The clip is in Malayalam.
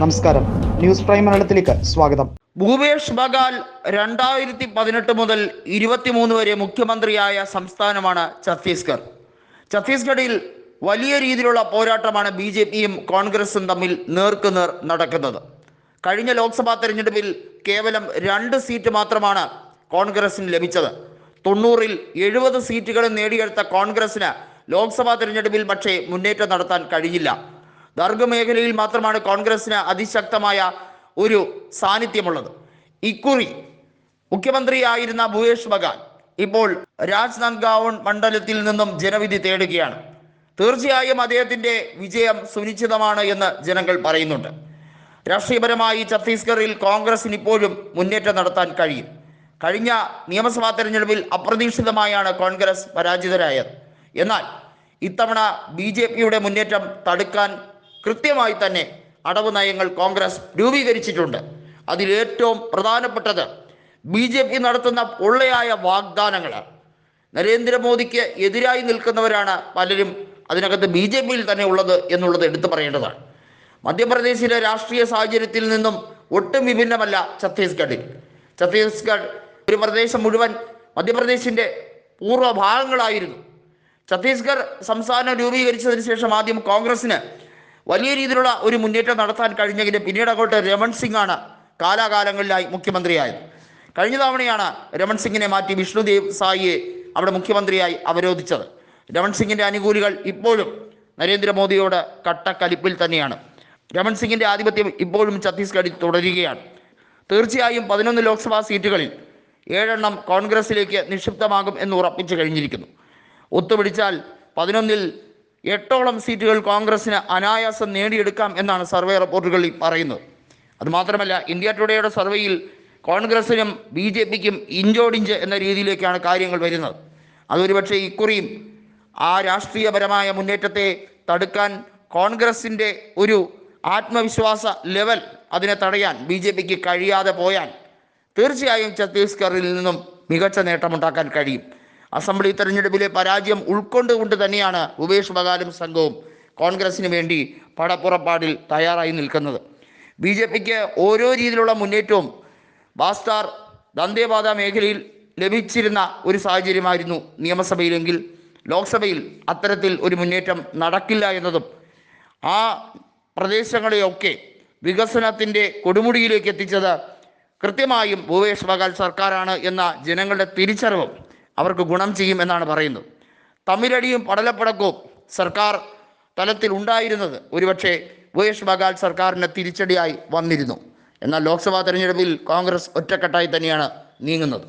നമസ്കാരം. ന്യൂസ് പ്രൈം മലയാളത്തിലേക്ക് സ്വാഗതം. ഭൂപേഷ് ബഗാൽ രണ്ടായിരത്തി പതിനെട്ട് മുതൽ ഇരുപത്തിമൂന്ന് വരെ മുഖ്യമന്ത്രിയായ സംസ്ഥാനമാണ് ഛത്തീസ്ഗഡ്. ഛത്തീസ്ഗഡിൽ വലിയ രീതിയിലുള്ള പോരാട്ടമാണ് ബി ജെ പിയും കോൺഗ്രസും തമ്മിൽ നേർക്കുനേർ നടക്കുന്നത്. കഴിഞ്ഞ ലോക്സഭാ തെരഞ്ഞെടുപ്പിൽ കേവലം രണ്ട് സീറ്റ് മാത്രമാണ് കോൺഗ്രസിന് ലഭിച്ചത്. തൊണ്ണൂറിൽ എഴുപത് സീറ്റുകളും നേടിയെടുത്ത കോൺഗ്രസിന് ലോക്സഭാ തെരഞ്ഞെടുപ്പിൽ പക്ഷേ മുന്നേറ്റം നടത്താൻ കഴിഞ്ഞില്ല. ദർഗ് മേഖലയിൽ മാത്രമാണ് കോൺഗ്രസിന് അതിശക്തമായ ഒരു സാന്നിധ്യമുള്ളത്. ഇക്കുറി മുഖ്യമന്ത്രിയായിരുന്ന ഭൂയേഷ് ബഗാൻ ഇപ്പോൾ രാജ്നന്ദ്ഗാവൺ മണ്ഡലത്തിൽ നിന്നും ജനവിധി തേടുകയാണ്. തീർച്ചയായും അദ്ദേഹത്തിന്റെ വിജയം സുനിശ്ചിതമാണ് എന്ന് ജനങ്ങൾ പറയുന്നുണ്ട്. രാഷ്ട്രീയപരമായി ഛത്തീസ്ഗറിൽ കോൺഗ്രസിന് ഇപ്പോഴും മുന്നേറ്റം നടത്താൻ കഴിയും. കഴിഞ്ഞ നിയമസഭാ തെരഞ്ഞെടുപ്പിൽ അപ്രതീക്ഷിതമായാണ് കോൺഗ്രസ് പരാജിതരായത്. എന്നാൽ ഇത്തവണ ബി ജെ പിയുടെ മുന്നേറ്റം തടുക്കാൻ കൃത്യമായി തന്നെ അടവ് നയങ്ങൾ കോൺഗ്രസ് രൂപീകരിച്ചിട്ടുണ്ട്. അതിലേറ്റവും പ്രധാനപ്പെട്ടത് ബി ജെ പി നടത്തുന്ന പൊള്ളയായ വാഗ്ദാനങ്ങൾ നരേന്ദ്രമോദിക്ക് എതിരായി നിൽക്കുന്നവരാണ് പലരും അതിനകത്ത് ബി ജെ പിയിൽ തന്നെ ഉള്ളത് എന്നുള്ളത് എടുത്തു പറയേണ്ടതാണ്. മധ്യപ്രദേശിലെ രാഷ്ട്രീയ സാഹചര്യത്തിൽ നിന്നും ഒട്ടും വിഭിന്നമല്ല ഛത്തീസ്ഗഡിൽ. ഛത്തീസ്ഗഡ് ഒരു പ്രദേശം മുഴുവൻ മധ്യപ്രദേശിന്റെ പൂർവഭാഗങ്ങളായിരുന്നു ഛത്തീസ്ഗഡ് സംസ്ഥാനം രൂപീകരിച്ചതിന് ശേഷം ആദ്യം കോൺഗ്രസിന് വലിയ രീതിയിലുള്ള ഒരു മുന്നേറ്റം നടത്താൻ കഴിഞ്ഞെങ്കിലും പിന്നീട് അങ്ങോട്ട് രമൺ സിംഗ് ആണ് കാലാകാലങ്ങളിലായി മുഖ്യമന്ത്രിയായത്. കഴിഞ്ഞ തവണയാണ് രമൺ സിംഗിനെ മാറ്റി വിഷ്ണുദേവ് സായിയെ അവിടെ മുഖ്യമന്ത്രിയായി അവരോധിച്ചത്. രമൺ സിംഗിന്റെ അനുകൂലികൾ ഇപ്പോഴും നരേന്ദ്രമോദിയോട് കട്ടക്കലിപ്പിൽ തന്നെയാണ്. രമൺ സിംഗിന്റെ ആധിപത്യം ഇപ്പോഴും ഛത്തീസ്ഗഡിൽ തുടരുകയാണ്. തീർച്ചയായും പതിനൊന്ന് ലോക്സഭാ സീറ്റുകളിൽ ഏഴെണ്ണം കോൺഗ്രസിലേക്ക് നിക്ഷിപ്തമാകും എന്ന് ഉറപ്പിച്ചു കഴിഞ്ഞിരിക്കുന്നു. ഒത്തുപിടിച്ചാൽ പതിനൊന്നിൽ എട്ടോളം സീറ്റുകൾ കോൺഗ്രസിന് അനായാസം നേടിയെടുക്കാം എന്നാണ് സർവേ റിപ്പോർട്ടുകളിൽ പറയുന്നത്. അതുമാത്രമല്ല ഇന്ത്യ ടുഡേയുടെ സർവേയിൽ കോൺഗ്രസിനും ബി ജെ പിക്കും ഇഞ്ചോടിഞ്ച് എന്ന രീതിയിലേക്കാണ് കാര്യങ്ങൾ വരുന്നത്. അതൊരുപക്ഷെ ഇക്കുറിയും ആ രാഷ്ട്രീയപരമായ മുന്നേറ്റത്തെ തടുക്കാൻ കോൺഗ്രസിന്റെ ഒരു ആത്മവിശ്വാസ ലെവൽ അതിനെ തടയാൻ ബി ജെ പിക്ക് കഴിയാതെ പോയാൽ തീർച്ചയായും ഛത്തീസ്ഗഡിൽ നിന്നും മികച്ച നേട്ടമുണ്ടാക്കാൻ കഴിയും. അസംബ്ലി തെരഞ്ഞെടുപ്പിലെ പരാജയം ഉൾക്കൊണ്ടുകൊണ്ട് തന്നെയാണ് ഉപേഷ് ബഗാലും സംഘവും കോൺഗ്രസിന് വേണ്ടി പടപ്പുറപ്പാടിൽ തയ്യാറായി നിൽക്കുന്നത്. ബി ജെ പിക്ക് ഓരോ രീതിയിലുള്ള മുന്നേറ്റവും ബാസ്താർ ദന്തേവാദ മേഖലയിൽ ലഭിച്ചിരുന്ന ഒരു സാഹചര്യമായിരുന്നു നിയമസഭയിലെങ്കിൽ. ലോക്സഭയിൽ അത്തരത്തിൽ ഒരു മുന്നേറ്റം നടക്കില്ല എന്നതും ആ പ്രദേശങ്ങളെയൊക്കെ വികസനത്തിന്റെ കൊടുമുടിയിലേക്ക് എത്തിച്ചത് കൃത്യമായും ഭൂപേഷ് ബഗാൽ സർക്കാരാണ് എന്ന ജനങ്ങളുടെ തിരിച്ചറിവും അവർക്ക് ഗുണം ചെയ്യും എന്നാണ് പറയുന്നത്. തമിഴടിയും പടലപ്പടക്കവും സർക്കാർ തലത്തിൽ ഉണ്ടായിരുന്നത് ഒരുപക്ഷെ വേഷ് ബഗാൽ സർക്കാരിന് തിരിച്ചടിയായി വന്നിരുന്നു. എന്നാൽ ലോക്സഭാ തെരഞ്ഞെടുപ്പിൽ കോൺഗ്രസ് ഒറ്റക്കെട്ടായി തന്നെയാണ് നീങ്ങുന്നത്.